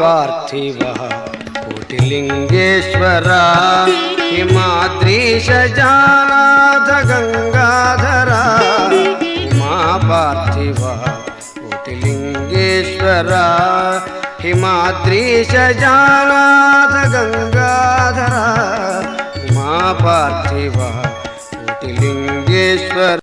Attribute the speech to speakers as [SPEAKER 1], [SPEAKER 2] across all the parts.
[SPEAKER 1] पार्थिव कोटिलिङ्गेश्वर हिमाद्रीश जानाथ गङ्गाधर उमा पार्थिव कोटिलिङ्गेश्वर हिमाद्रीश जानाथ गङ्गाधर उमा पार्थिव कोटिलिङ्गेश्वर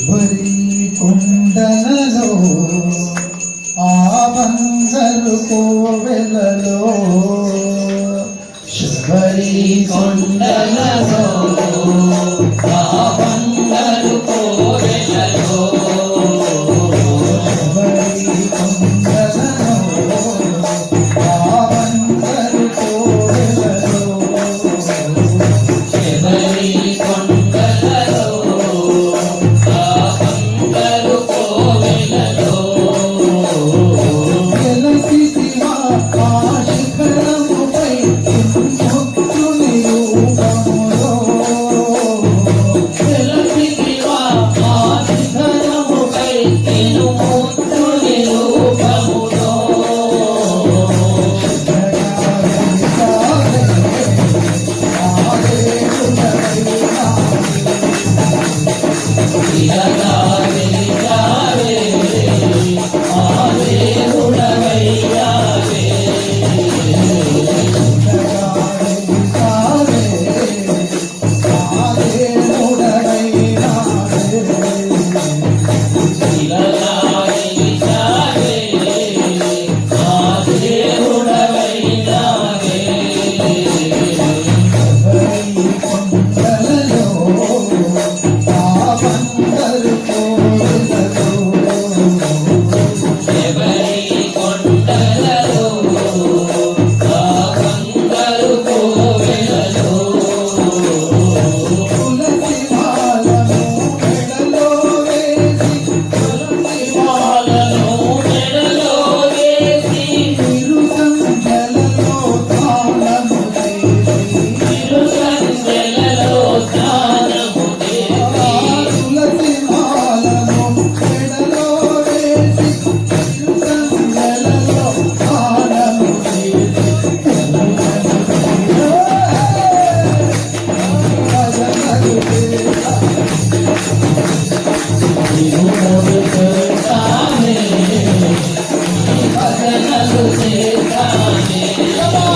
[SPEAKER 2] కొబ్బరి కుండలలో ఆ బంగరు కోవెలలో. శుభరి కొండలలో i'm
[SPEAKER 3] Thank you.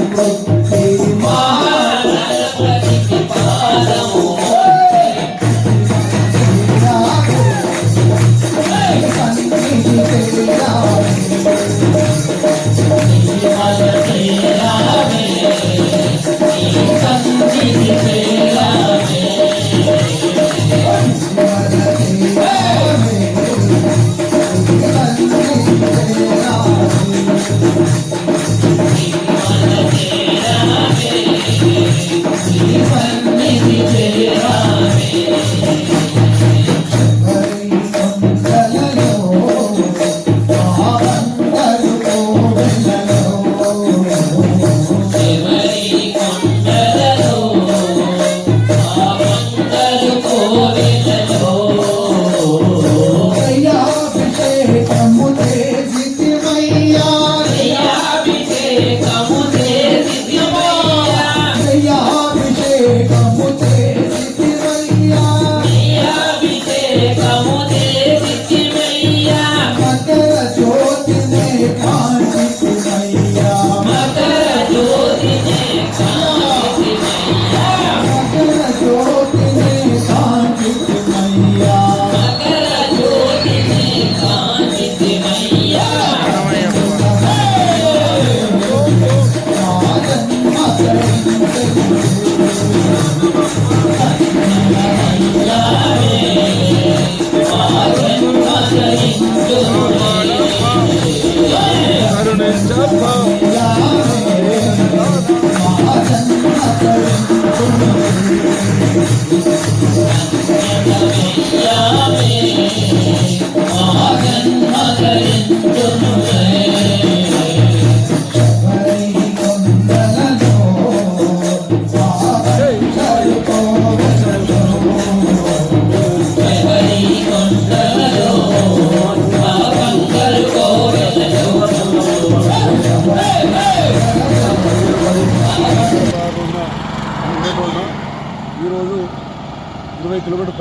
[SPEAKER 3] Thank you.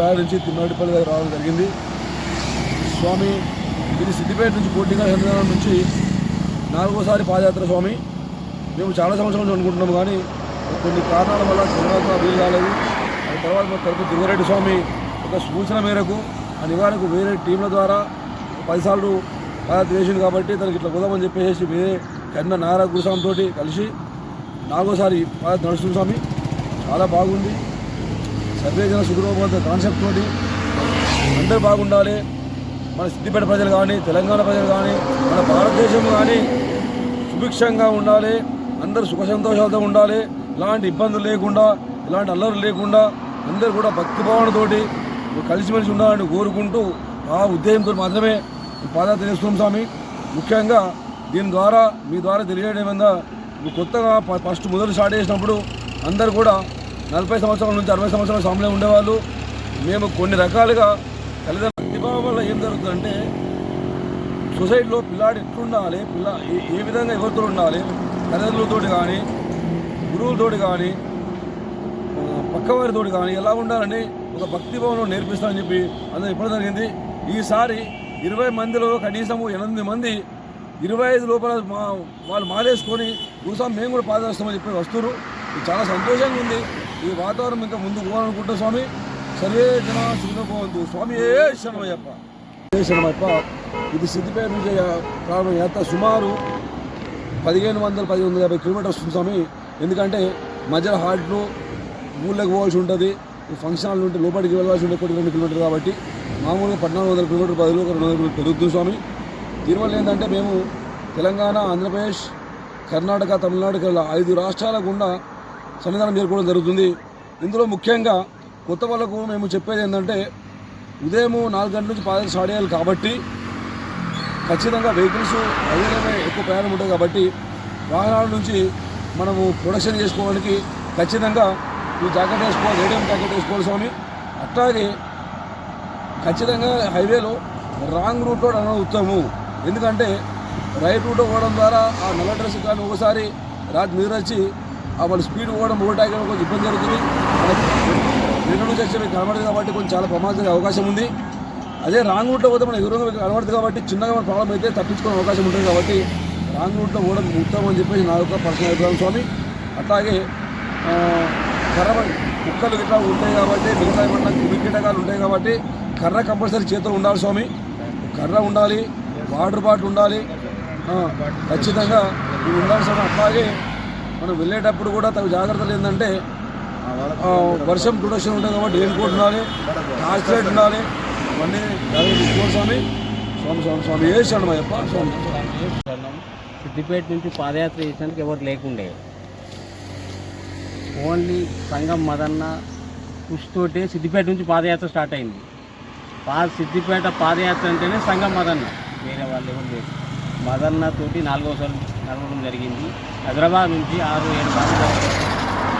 [SPEAKER 3] Kilometre నుంచి తిమ్మడిపల్లి దగ్గర రావడం జరిగింది. స్వామి ఇది సిద్దిపేట నుంచి పూర్తిగా హరియాణం నుంచి నాలుగోసారి పాదయాత్ర స్వామి. మేము చాలా సంవత్సరాల నుంచి అనుకుంటున్నాము కానీ కొన్ని కారణాల వల్ల తర్వాత వీలు కాలేదు. ఆ తర్వాత మా తరపు దుర్గారెడ్డి స్వామి ఒక సూచన మేరకు ఆ నివారణకు వేరే టీంల ద్వారా పదిసార్లు పాదయాత్ర చేసింది కాబట్టి తనకి ఇట్లా కుదమని చెప్పేసి వేరే కన్న నారా గురుస్వామితో కలిసి నాలుగోసారి పాదయాత్ర నడుస్తుంది స్వామి. చాలా బాగుంది. సర్వేజన జన కాన్సెప్ట్ తోటి అందరూ బాగుండాలి. మన సిద్దిపేట ప్రజలు కానీ తెలంగాణ ప్రజలు కానీ మన భారతదేశం కానీ సుభిక్షంగా ఉండాలి. అందరూ సుఖ సంతోషాలతో ఉండాలి. ఇలాంటి ఇబ్బందులు లేకుండా ఇలాంటి అల్లర్లు లేకుండా అందరూ కూడా భక్తి భావనతోటి కలిసిమెలిసి ఉండాలని కోరుకుంటూ ఆ ఉద్దేశంతో మాత్రమే పాద పాదయాత్ర చేస్తున్నాం స్వామి. ముఖ్యంగా దీని ద్వారా మీ ద్వారా తెలియడం కొత్తగా ఫస్ట్ మొదలు స్టార్ట్ చేసినప్పుడు అందరు కూడా నలభై సంవత్సరాల నుంచి అరవై సంవత్సరాల స్వామిలో ఉండేవాళ్ళు. మేము కొన్ని రకాలుగా తల్లిదండ్రుల ప్రతిభావం వల్ల ఏం జరుగుతుందంటే సొసైటీలో పిల్లాడు ఎట్లుండాలి పిల్ల ఏ- విధంగా ఎవరితో ఉండాలి తల్లిదండ్రులతోటి కానీ గురువులతోటి కానీ ఆ, పక్కవారితోటి కానీ ఎలా ఉండాలని ఒక భక్తి భవనం నేర్పిస్తామని చెప్పి అందరూ ఇప్పుడు జరిగింది. ఈసారి ఇరవై మందిలో కనీసము ఎనిమిది మంది ఇరవై ఐదు లోపల మా వాళ్ళు మాలేసుకొని గురుస్వామి మేము కూడా పాదవేస్తామని చెప్పి వస్తున్నారు. ఇది చాలా సంతోషంగా ఉంది. ఈ వాతావరణం ఇంకా ముందుకు పోవాలనుకుంటా స్వామి. సర్వే జన శ్రీనోభవంతు. స్వామి ఏ శరణమయ్యప్ప? ఏ శరణమయ్యప్ప? ఇది సిద్దిపేట నుంచి ప్రారంభం యాత్ర సుమారు పదిహేను వందల పదిహేను వందల యాభై కిలోమీటర్స్ వస్తుంది స్వామి. ఎందుకంటే మధ్యలో హార్ట్లు ఊళ్ళకి పోవాల్సి ఉంటుంది. ఈ ఫంక్షన్ హాల్ నుండి లోపలికి వెళ్ళాల్సి ఉంటుంది ఒకటి రెండు కిలోమీటర్ కాబట్టి మామూలుగా పద్నాలుగు వందల కిలోమీటర్ పదిలో రెండు వందల కిలోమీటర్ పెరుగుతుంది స్వామి. దీనివల్ల ఏంటంటే మేము తెలంగాణ ఆంధ్రప్రదేశ్ కర్ణాటక తమిళనాడు ఇలా ఐదు రాష్ట్రాల గుండా సన్నిధానం చేరుకోవడం జరుగుతుంది. ఇందులో ముఖ్యంగా కొత్త వాళ్ళకు మేము చెప్పేది ఏంటంటే ఉదయం నాలుగు గంటల నుంచి పాదయాత్ర స్టార్ట్ చేయాలి కాబట్టి ఖచ్చితంగా వెహికల్స్ అదేవిధంగా ఎక్కువ ప్రయాణం ఉంటుంది కాబట్టి వాహనాల నుంచి మనము ప్రొడక్షన్ చేసుకోవడానికి ఖచ్చితంగా ఈ జాకెట్ వేసుకోవాలి రేడియం జాకెట్ వేసుకోవాలి స్వామి. అట్లాగే ఖచ్చితంగా హైవేలో రాంగ్ రూట్లో అనడం ఉత్తమము ఎందుకంటే రైట్ రూట్లో పోవడం ద్వారా ఆ నల్ల డ్రెస్ కానీ ఒకసారి రాత్రి మీరు వచ్చి వాళ్ళ స్పీడ్ పోవడం ఓవర్టేక్ కొంచెం ఇబ్బంది జరుగుతుంది. మనకి రెండు కనబడదు కాబట్టి కొంచెం చాలా ప్రమాదం అవకాశం ఉంది. అదే రాంగ్ రూట్లో పోతే మన ఎదురుగా కనబడదు కాబట్టి చిన్నగా మన ప్రాబ్లం అయితే తప్పించుకునే అవకాశం ఉంటుంది కాబట్టి రాంగ్ రూట్లో పోవడం ఉత్తమం అని చెప్పేసి నా యొక్క పర్సనల్ అభిప్రాయం స్వామి. అట్లాగే కర్ర కుక్కలు గిట్లా ఉంటాయి కాబట్టి మిగతా ఏమన్నా క్రిమి కీటకాలు ఉంటాయి కాబట్టి కర్ర కంపల్సరీ చేతిలో ఉండాలి స్వామి. కర్ర ఉండాలి వాటర్ బాటిల్ ఉండాలి. ఖచ్చితంగా ఇవి ఉండాలి స్వామి. అట్లాగే మనం వెళ్ళేటప్పుడు కూడా తగు జాగ్రత్తలు ఏంటంటే వర్షం ప్రొడక్షన్ ఉంటుంది కాబట్టి రెయిన్ కోట్ ఉండాలి టార్చ్ లైట్ ఉండాలి ఇవన్నీ జాగ్రత్త తీసుకోవాలి స్వామి. స్వామి స్వామి స్వామి మా శరణమయ్యప్ప స్వామి.
[SPEAKER 4] సిద్దిపేట నుంచి పాదయాత్ర చేసినందుకు ఎవరు లేకుండే. ఓన్లీ సంగం మదన్న కృషితోటే సిద్దిపేట నుంచి పాదయాత్ర స్టార్ట్ అయింది. పా సిద్దిపేట పాదయాత్ర అంటేనే సంగం మదన్న. వేరే వాళ్ళు ఎవరు లేదు మదన్నతోటి నాలుగోసారి నడవడం జరిగింది. హైదరాబాద్ నుంచి ఆరు ఏడు సార్లు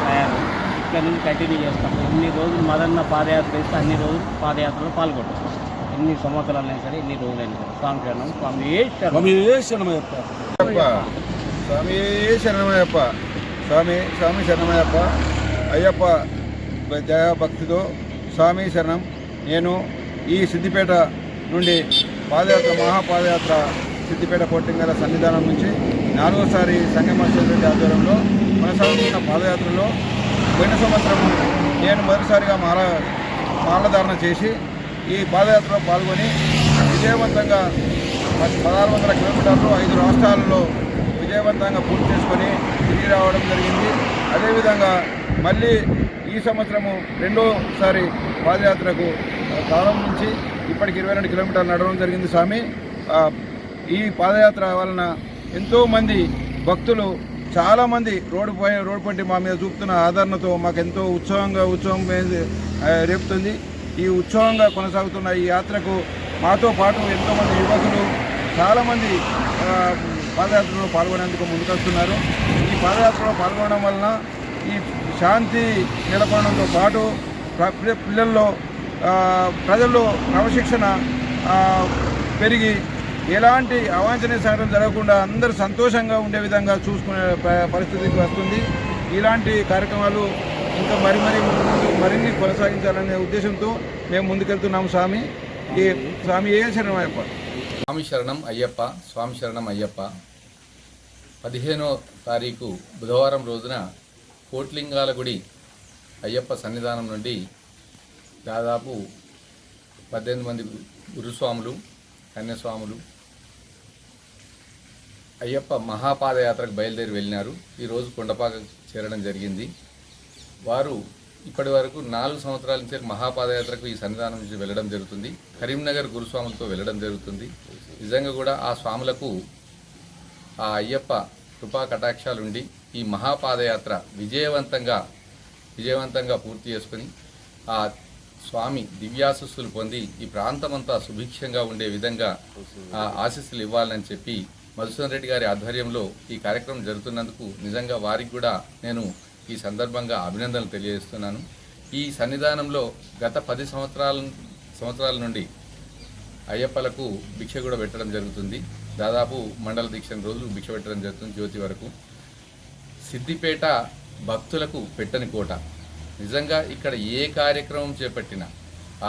[SPEAKER 4] తయారు. ఇక్కడ నుంచి కంటిన్యూ చేస్తాం. ఎన్ని రోజులు మదన్న పాదయాత్ర చేస్తే అన్ని రోజులు పాదయాత్రలో పాల్గొంటాం. ఎన్ని సంవత్సరాలైనా సరే ఎన్ని రోజులైనా సరే. స్వామి శరణం స్వామి
[SPEAKER 3] స్వామి శరణమయ్యప్ప?
[SPEAKER 5] స్వామి శరణమయ్యప్ప? స్వామి స్వామి శరణమయ్యప్ప. అయ్యప్ప భక్తితో స్వామి శరణం. నేను ఈ సిద్దిపేట నుండి పాదయాత్ర మహాపాదయాత్ర సిద్దిపేట పోర్టింగల సన్నిధానం నుంచి నాలుగోసారి సంగమేశ్వర రెడ్డి ఆధ్వర్యంలో కొనసాగుతున్న పాదయాత్రలో పోయిన సంవత్సరం నేను మొదటిసారిగా మాల మాలధారణ చేసి ఈ పాదయాత్రలో పాల్గొని విజయవంతంగా పదహారు వందల కిలోమీటర్లు ఐదు రాష్ట్రాలలో విజయవంతంగా పూర్తి చేసుకొని తిరిగి రావడం జరిగింది. అదేవిధంగా మళ్ళీ ఈ సంవత్సరము రెండోసారి పాదయాత్రకు ప్రారంభించి ఇప్పటికి ఇరవై రెండు కిలోమీటర్లు నడవడం జరిగింది స్వామి. ఈ పాదయాత్ర వలన ఎంతోమంది భక్తులు చాలామంది రోడ్డు పై రోడ్డు పంటి మా మీద చూపుతున్న ఆదరణతో మాకు ఎంతో ఉత్సవంగా ఉత్సవం రేపుతుంది. ఈ ఉత్సవంగా కొనసాగుతున్న ఈ యాత్రకు మాతో పాటు ఎంతోమంది యువకులు చాలామంది పాదయాత్రలో పాల్గొనేందుకు ముందుకొస్తున్నారు. ఈ పాదయాత్రలో పాల్గొనడం వలన ఈ శాంతి నెలకొనడంతో పాటు ప్ర- పిల్లల్లో ప్రజల్లో క్రమశిక్షణ పెరిగి ఎలాంటి అవాంఛనీయ సంఘటన జరగకుండా అందరూ సంతోషంగా ఉండే విధంగా చూసుకునే ప- పరిస్థితికి వస్తుంది. ఇలాంటి కార్యక్రమాలు ఇంకా మరి మరి మరిన్ని కొనసాగించాలనే ఉద్దేశంతో మేము ముందుకెళ్తున్నాము స్వామి. ఈ స్వామి ఏ శరణమయ్యప్ప
[SPEAKER 6] స్వామి శరణం అయ్యప్ప స్వామి శరణం అయ్యప్ప. పదిహేనో తారీఖు బుధవారం రోజున కోట్లింగాల గుడి అయ్యప్ప సన్నిధానం నుండి దాదాపు పద్దెనిమిది మంది గురుస్వాములు కన్యస్వాములు అయ్యప్ప మహాపాదయాత్రకు బయలుదేరి వెళ్ళినారు. ఈరోజు కొండపాక చేరడం జరిగింది. వారు ఇప్పటి వరకు నాలుగు సంవత్సరాల నుంచి మహాపాదయాత్రకు ఈ సన్నిధానం నుంచి వెళ్ళడం జరుగుతుంది. కరీంనగర్ గురుస్వాములతో వెళ్ళడం జరుగుతుంది. నిజంగా కూడా ఆ స్వాములకు ఆ అయ్యప్ప కృపా కటాక్షాలుండి ఈ మహాపాదయాత్ర విజయవంతంగా విజయవంతంగా పూర్తి చేసుకుని ఆ స్వామి దివ్యాశస్సులు పొంది ఈ ప్రాంతమంతా సుభిక్షంగా ఉండే విధంగా ఆ ఆశీస్సులు ఇవ్వాలని చెప్పి మధుసూదన్ రెడ్డి గారి ఆధ్వర్యంలో ఈ కార్యక్రమం జరుగుతున్నందుకు నిజంగా వారికి కూడా నేను ఈ సందర్భంగా అభినందనలు తెలియజేస్తున్నాను. ఈ సన్నిధానంలో గత పది సంవత్సరాల సంవత్సరాల నుండి అయ్యప్పలకు భిక్ష కూడా పెట్టడం జరుగుతుంది. దాదాపు మండల దీక్ష రోజులు భిక్ష పెట్టడం జరుగుతుంది జ్యోతి వరకు. సిద్దిపేట భక్తులకు పెట్టని కోట. నిజంగా ఇక్కడ ఏ కార్యక్రమం చేపట్టినా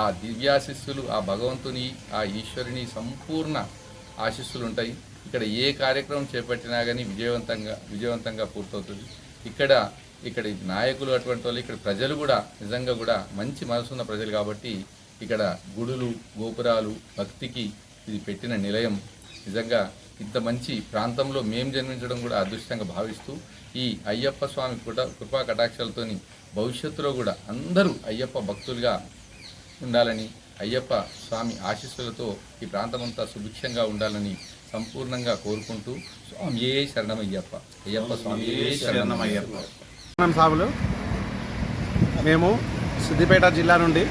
[SPEAKER 6] ఆ దివ్యాశిస్సులు ఆ భగవంతుని ఆ ఈశ్వరుని సంపూర్ణ ఆశిస్సులు ఉంటాయి. ఇక్కడ ఏ కార్యక్రమం చేపట్టినా కానీ విజయవంతంగా విజయవంతంగా పూర్తవుతుంది. ఇక్కడ ఇక్కడ నాయకులు అటువంటి వాళ్ళు ఇక్కడ ప్రజలు కూడా నిజంగా కూడా మంచి మనసున్న ప్రజలు కాబట్టి ఇక్కడ గుడులు గోపురాలు భక్తికి ఇది పెట్టిన నిలయం. నిజంగా ఇంత మంచి ప్రాంతంలో మేం జన్మించడం కూడా అదృష్టంగా భావిస్తూ ఈ అయ్యప్ప స్వామి కృట కృపా కటాక్షాలతోని భవిష్యత్తులో కూడా అందరూ అయ్యప్ప భక్తులుగా ఉండాలని అయ్యప్ప స్వామి ఆశీస్సులతో ఈ ప్రాంతమంతా సుభిక్షంగా ఉండాలని సంపూర్ణంగా కోరుకుంటూ స్వామి ఏ శరణమయ్యప్ప. అయ్యప్ప స్వామి ఏ శరణమయ్యప్ప
[SPEAKER 7] సాగులు. మేము సిద్దిపేట జిల్లా నుండి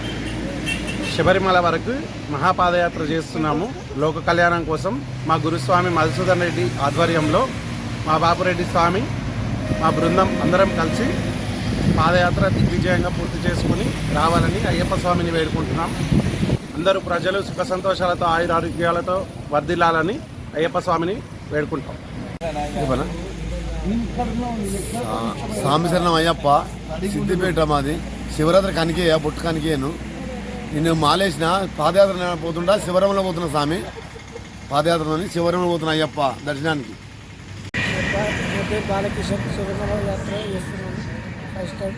[SPEAKER 7] శబరిమల వరకు మహాపాదయాత్ర చేస్తున్నాము. లోక కళ్యాణం కోసం మా గురుస్వామి మధుసూదన్ రెడ్డి ఆధ్వర్యంలో మా బాపురెడ్డి స్వామి మా బృందం అందరం కలిసి పాదయాత్ర దిగ్విజయంగా పూర్తి చేసుకుని రావాలని అయ్యప్ప స్వామిని వేడుకుంటున్నాం. అందరూ ప్రజలు సుఖ సంతోషాలతో ఆయురారోగ్యాలతో వర్ధిల్లాలని అయ్యప్ప స్వామిని వేడుకుంటాం?
[SPEAKER 3] స్వామి శరణం అయ్యప్ప సిద్దిపేట మాది. శివరాత్రి కనికేయ బొట్టు కనికేయను నేను మాలేసిన పాదయాత్ర పోతుంటా శివరంలో పోతున్నా స్వామి. పాదయాత్రలోని శివరంలో పోతున్నా అయ్యప్ప దర్శనానికి.
[SPEAKER 8] బాలకిషన్ శబరిమల యాత్ర చేస్తున్నాను ఫస్ట్ టైం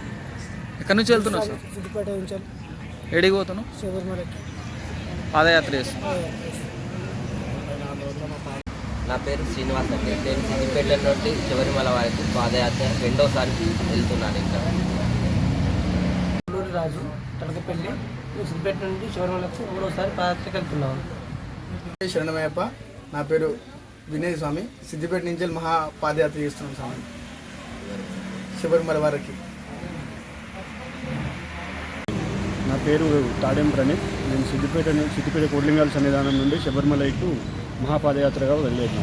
[SPEAKER 9] ఎక్కడి నుంచి వెళ్తున్నావు సార్?
[SPEAKER 8] సిద్దిపేట నుంచి.
[SPEAKER 9] ఏడికి పోతున్నావు?
[SPEAKER 8] శబరిమలకి.
[SPEAKER 9] పాదయాత్ర చేస్తున్నావు
[SPEAKER 10] నా పేరు శ్రీనివాస్ అండి. నేను సిద్దిపేట నుండి శబరిమల వరకు పాదయాత్ర రెండోసారి వెళ్తున్నాను ఇక్కడ.
[SPEAKER 8] రాజు తడకపల్లి సిద్దిపేట నుండి శబరిమలకు మూడోసారి పాదయాత్రకి వెళ్తున్నాను.
[SPEAKER 11] శరణమయ్యప్ప నా పేరు వినయ్ స్వామి. సిద్దిపేట నుంచి మహా పాదయాత్ర చేస్తున్నాం స్వామి. శబరిమల వారికి.
[SPEAKER 7] నా పేరు తాడెం ప్రణీత్. నేను సిద్దిపేట సిద్దిపేట కోడ్లింగాల సన్నిధానం నుండి శబరిమలైకు మహాపాదయాత్రగా వెళ్ళేది.